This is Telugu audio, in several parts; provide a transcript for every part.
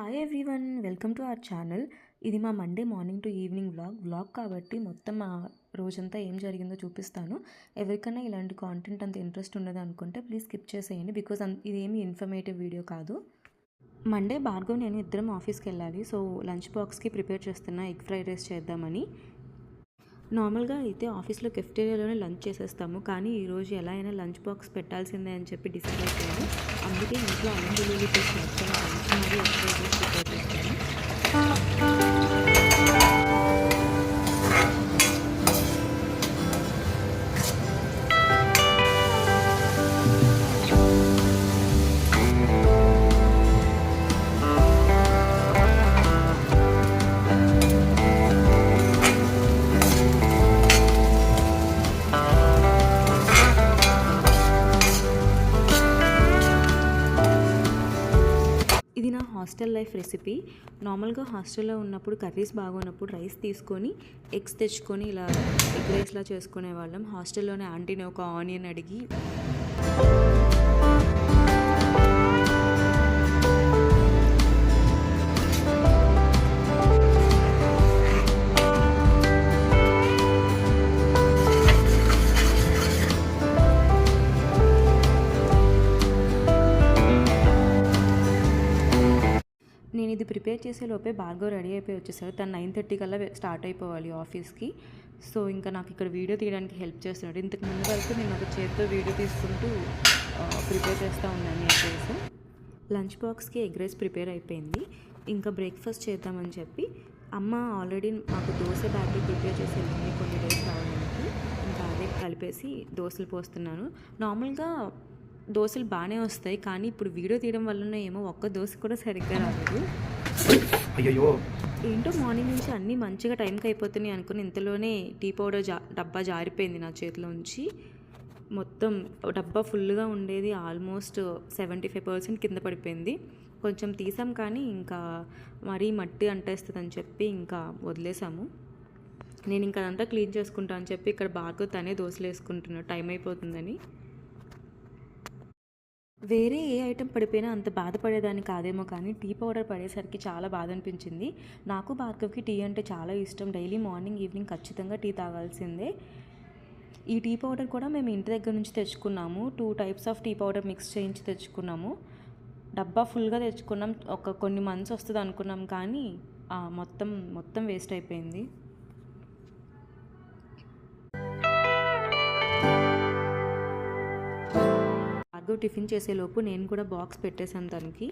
Hi everyone welcome to our channel ఇది మా Monday morning to evening vlog vlog కాబట్టి మొత్తం ఆ రోజంతా ఏం జరిగిందో చూపిస్తాను. ఎవరికైనా ఇలాంటి కాంటెంట్ అంత ఇంట్రెస్ట్ ఉండదు అనుకుంటే ప్లీజ్ స్కిప్ చేసేయండి బికాజ్ ఇది ఏమి ఇన్ఫర్మేటివ్ వీడియో కాదు. మండే భార్గవ్ నేను ఇద్దరం ఆఫీస్కి వెళ్ళాలి. సో లంచ్ బాక్స్కి ప్రిపేర్ చేస్తున్నా ఎగ్ ఫ్రైడ్ రైస్ చేద్దామని. నార్మల్గా అయితే ఆఫీస్లో కెఫ్టేరియాలోనే లంచ్ చేసేస్తాము. కానీ ఈరోజు ఎలా అయినా లంచ్ బాక్స్ పెట్టాల్సిందే అని చెప్పి డిసైడ్ అయిపోయాను అందుకే ఇంట్లో అల్లం వెల్లుల్లి పేస్ట్ మొత్తం మరీ ఎగ్ హాస్టల్ లైఫ్ రెసిపీ. నార్మల్గా హాస్టల్లో ఉన్నప్పుడు కర్రీస్ బాగున్నప్పుడు రైస్ తీసుకొని ఎగ్స్ తెచ్చుకొని ఇలా ఎగ్ రైస్లా చేసుకునే వాళ్ళం హాస్టల్లోనే ఆంటీని ఒక ఆనియన్ అడిగి ప్రిపేర్ చేసే లోపే భార్గవ్ రెడీ అయిపోయి వచ్చేసారు తను నైన్ థర్టీ కల్లా స్టార్ట్ అయిపోవాలి ఆఫీస్కి. సో ఇంకా నాకు ఇక్కడ వీడియో తీయడానికి హెల్ప్ చేస్తున్నాడు. ఇంతకు ముందు వరకు నేను ఒక చేతితో వీడియో తీసుకుంటూ ప్రిపేర్ చేస్తూ ఉన్నాను ఎగ్ రైస్ లంచ్ బాక్స్కి ఎగ్ రైస్ ప్రిపేర్ అయిపోయింది. ఇంకా బ్రేక్ఫాస్ట్ చేద్దామని చెప్పి అమ్మ ఆల్రెడీ మాకు దోశ బ్యాటరీ ప్రిపేర్ చేసి వెళ్ళింది కొన్ని డేస్ రావడానికి ఇంకా అదే కలిపేసి దోశలు పోస్తున్నాను. నార్మల్గా దోశలు బాగానే వస్తాయి కానీ ఇప్పుడు వీడియో తీయడం వలన ఏమో ఒక్క దోశ కూడా సరిగ్గా రాలేదు. అయ్యో ఏంటో మార్నింగ్ నుంచి అన్నీ మంచిగా టైంకి అయిపోతున్నాయి అనుకుని ఇంతలోనే టీ పౌడర్ జా డబ్బా జారిపోయింది నా చేతిలో నుంచి. మొత్తం డబ్బా ఫుల్గా ఉండేది ఆల్మోస్ట్ సెవెంటీ ఫైవ్ పర్సెంట్ కింద పడిపోయింది. కొంచెం తీసాం కానీ ఇంకా మరీ మట్టి అంటేస్తుందని చెప్పి ఇంకా వదిలేసాము. నేను ఇంకా అదంతా క్లీన్ చేసుకుంటా అని చెప్పి ఇక్కడ బాగా తనే దోశలు వేసుకుంటున్నాను టైం అయిపోతుందని. వేరే ఏ ఐటెం పడిపోయినా అంత బాధపడేదాన్ని కాదేమో కానీ టీ పౌడర్ పడేసరికి చాలా బాధ అనిపించింది నాకు భార్గవ్కి టీ అంటే చాలా ఇష్టం. డైలీ మార్నింగ్ ఈవినింగ్ ఖచ్చితంగా టీ తాగాల్సిందే. ఈ టీ పౌడర్ కూడా మేము ఇంటి దగ్గర నుంచి తెచ్చుకున్నాము. Two types of tea powder mix చేయించి తెచ్చుకున్నాము. డబ్బా ఫుల్గా తెచ్చుకున్నాం. ఒక కొన్ని మంత్స్ వస్తుంది అనుకున్నాం కానీ మొత్తం మొత్తం వేస్ట్ అయిపోయింది. భార్గవ్ టిఫిన్ చేసేలోపు నేను కూడా బాక్స్ పెట్టేశాను తనకి.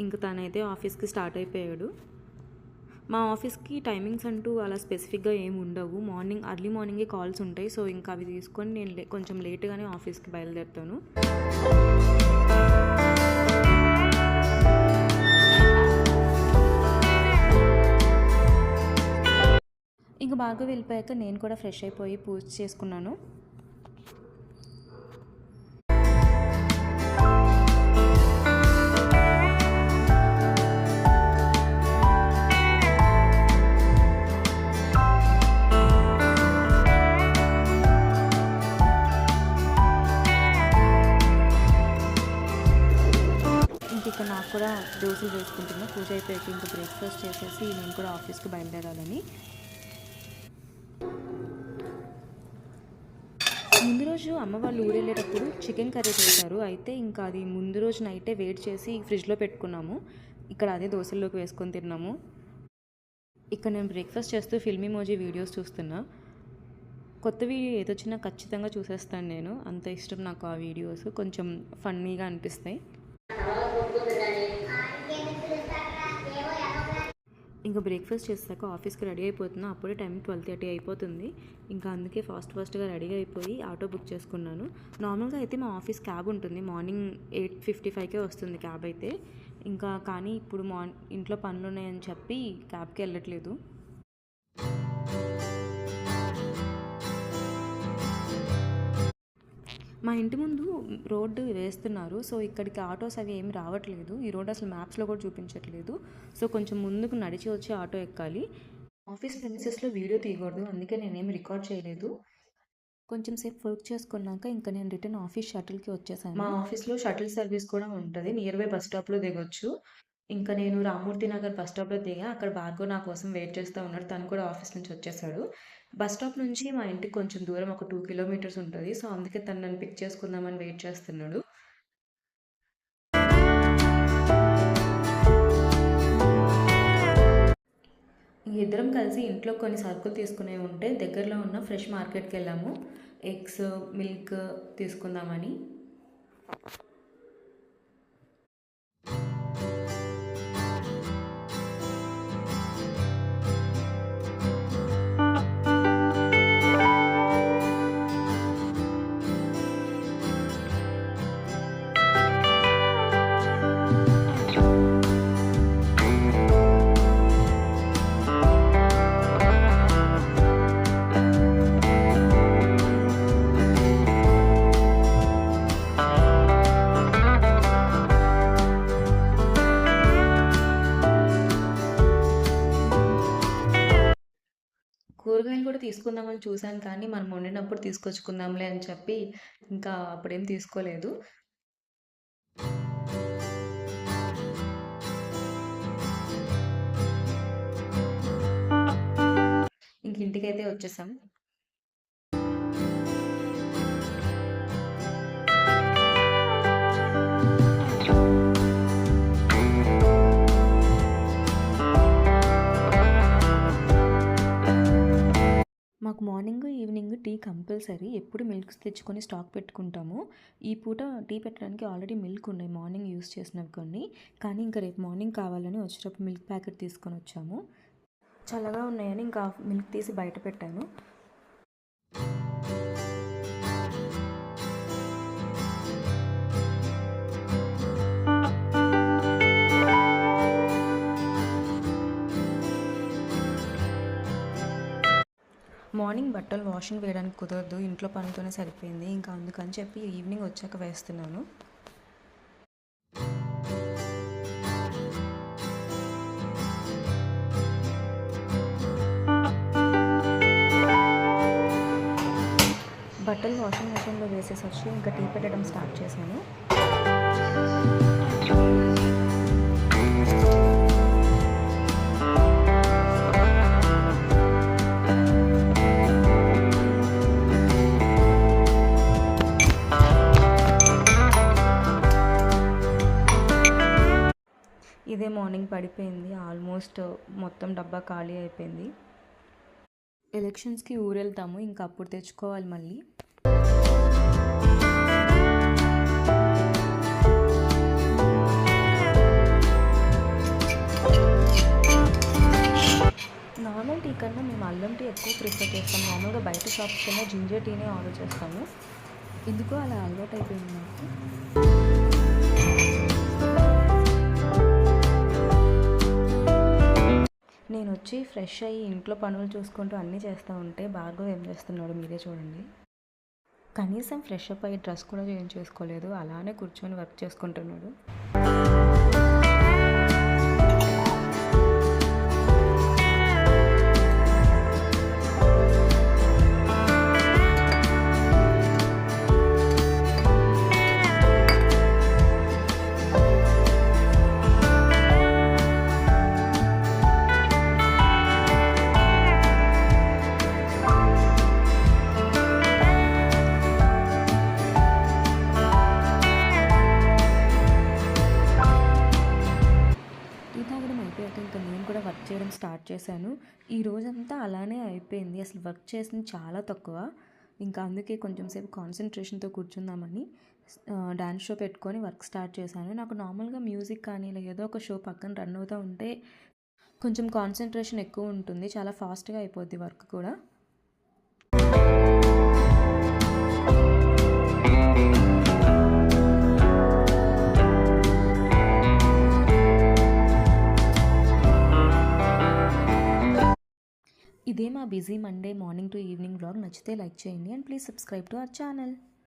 ఇంక తనైతే ఆఫీస్కి స్టార్ట్ అయిపోయాడు. మా ఆఫీస్కి టైమింగ్స్ అంటూ అలా స్పెసిఫిక్గా ఏమి ఉండవు. మార్నింగ్ అర్లీ మార్నింగే కాల్స్ ఉంటాయి. సో ఇంకా అవి తీసుకొని నేను లే- కొంచెం లేట్గానే ఆఫీస్కి బయలుదేరుతాను. ఇంకా బాగా వెళ్ళిపోయాక నేను కూడా ఫ్రెష్ అయిపోయి పూజ చేసుకున్నాను. ఇంక నాకు కూడా దోశలు వేసుకుంటున్నా పూజ అయిపోయాక ఇంకా బ్రేక్ఫాస్ట్ చేసేసి నేను కూడా ఆఫీస్కి బయలుదేరాలని. ముందు రోజు అమ్మ వాళ్ళు ఊరెళ్ళేటప్పుడు చికెన్ కర్రీ చేశారు. అయితే ఇంకా అది ముందు రోజు నైటే వేడి చేసి ఫ్రిడ్జ్లో పెట్టుకున్నాము. ఇక్కడ అదే దోశల్లోకి వేసుకొని తిన్నాము. ఇక్కడ నేను బ్రేక్ఫాస్ట్ చేస్తూ ఫిల్మీ మోజీ వీడియోస్ చూస్తున్నా. కొత్త వీడియో ఏదొచ్చినా ఖచ్చితంగా చూసేస్తాను నేను. అంత ఇష్టం నాకు ఆ వీడియోస్. కొంచెం ఫన్నీగా అనిపిస్తాయి. ఇంకా బ్రేక్ఫాస్ట్ చేసాక ఆఫీస్కి రెడీ అయిపోతున్నా. అప్పుడే టైం ట్వెల్వ్ థర్టీ అయిపోతుంది. ఇంకా అందుకే ఫాస్ట్ ఫాస్ట్గా రెడీ అయిపోయి ఆటో బుక్ చేసుకున్నాను. నార్మల్గా అయితే మా ఆఫీస్ క్యాబ్ ఉంటుంది. మార్నింగ్ ఎయిట్ ఫిఫ్టీ ఫైవ్కే వస్తుంది క్యాబ్ అయితే. ఇంకా కానీ ఇప్పుడు మార్ ఇంట్లో పనులు ఉన్నాయని చెప్పి క్యాబ్కి వెళ్ళట్లేదు. మా ఇంటి ముందు రోడ్డు వేస్తున్నారు. సో ఇక్కడికి ఆటోస్ అవి ఏమి రావట్లేదు. ఈ రోడ్ అసలు మ్యాప్స్లో కూడా చూపించట్లేదు. సో కొంచెం ముందుకు నడిచి వచ్చి ఆటో ఎక్కాలి. ఆఫీస్ ప్రెమిసెస్లో వీడియో తీయకూడదు. అందుకే నేనేమి రికార్డ్ చేయలేదు. కొంచెం సేపు వర్క్ చేసుకున్నాక ఇంకా నేను రిటర్న్ ఆఫీస్ షటిల్కి వచ్చేసాను. మా ఆఫీస్లో షటిల్ సర్వీస్ కూడా ఉంటుంది. నియర్ బై బస్ స్టాప్లో దిగొచ్చు. ఇంకా నేను రామూర్తి నగర్ బస్ స్టాప్లో దిగా అక్కడ భార్గవ్ నా కోసం వెయిట్ చేస్తూ ఉన్నాడు. తను కూడా ఆఫీస్ నుంచి వచ్చేసాడు. బస్ స్టాప్ నుంచి మా ఇంటికి కొంచెం దూరం ఒక టూ కిలోమీటర్స్ ఉంటుంది. సో అందుకే తను నన్ను పిక్ చేసుకుందామని వెయిట్ చేస్తున్నాడు. ఇద్దరం కలిసి ఇంట్లో కొన్ని సరుకులు తీసుకునే ఉంటే దగ్గరలో ఉన్న ఫ్రెష్ మార్కెట్కి వెళ్ళాము. ఎగ్స్ మిల్క్ తీసుకుందామని. తీసుకుందామని చూశాను కానీ మనం వండినప్పుడు తీసుకొచ్చుకుందాంలే అని చెప్పి ఇంకా అప్పుడేం తీసుకోలేదు. ఇంక ఇంటికైతే వచ్చేసాం. మాకు మార్నింగ్ ఈవినింగ్ టీ కంపల్సరీ. ఎప్పుడు మిల్క్స్ తెచ్చుకొని స్టాక్ పెట్టుకుంటాము. ఈ పూట టీ పెట్టడానికి ఆల్రెడీ మిల్క్ ఉన్నాయి. మార్నింగ్ యూస్ చేసినవి కొన్ని. కానీ ఇంకా రేపు మార్నింగ్ కావాలని వచ్చేటప్పుడు మిల్క్ ప్యాకెట్ తీసుకొని వచ్చాము. చల్లగా ఉన్నాయని ఇంకా మిల్క్ తీసి బయట పెట్టాను. మార్నింగ్ బట్టలు వాషింగ్ వేయడానికి కుదరదు ఇంట్లో పనితోనే సరిపోయింది. ఇంకా అందుకని చెప్పి ఈవినింగ్ వచ్చాక వేస్తున్నాను. బట్టలు వాషింగ్ మిషన్లో వేసేసి వచ్చి ఇంకా టీ పెట్టడం స్టార్ట్ చేశాను. పడిపోయింది. ఆల్మోస్ట్ మొత్తం డబ్బా ఖాళీ అయిపోయింది. ఎలక్షన్స్కి ఊరెళ్తాము. ఇంకా అప్పుడు తెచ్చుకోవాలి మళ్ళీ. నార్మల్ టీ కన్నా మేము అల్లం టీ ఎక్కువ ప్రిఫర్ చేస్తాం. నార్మల్గా బయట షాప్స్ కన్నా జింజర్ టీనే ఆర్డర్ చేస్తాము. ఎందుకో అలా అలవాటు అయిపోయింది నాకు. నేను వచ్చి ఫ్రెష్ అయ్యి ఇంట్లో పనులు చూసుకుంటూ అన్నీ చేస్తూ ఉంటే భార్గవ్ ఏం చేస్తున్నాడు మీరే చూడండి. కనీసం ఫ్రెష్ అప్ అయ్యి డ్రెస్ కూడా చేంజ్ చేసుకోలేదు అలానే కూర్చొని వర్క్ చేసుకుంటున్నాడు. స్టార్ట్ చేశాను. ఈ రోజంతా అలానే అయిపోయింది. అసలు వర్క్ చేసింది చాలా తక్కువ. ఇంకా అందుకే కొంచెం సేపు కాన్సన్ట్రేషన్తో కూర్చుందామని డ్యాన్స్ షో పెట్టుకొని వర్క్ స్టార్ట్ చేశాను. నాకు నార్మల్గా మ్యూజిక్ కానీ ఇలా ఏదో ఒక షో పక్కన రన్ అవుతూ ఉంటే కొంచెం కాన్సన్ట్రేషన్ ఎక్కువ ఉంటుంది. చాలా ఫాస్ట్గా అయిపోద్ది వర్క్ కూడా. మా busy Monday morning to evening blog నచ్చితే లైక్ చేయండి and please subscribe to our channel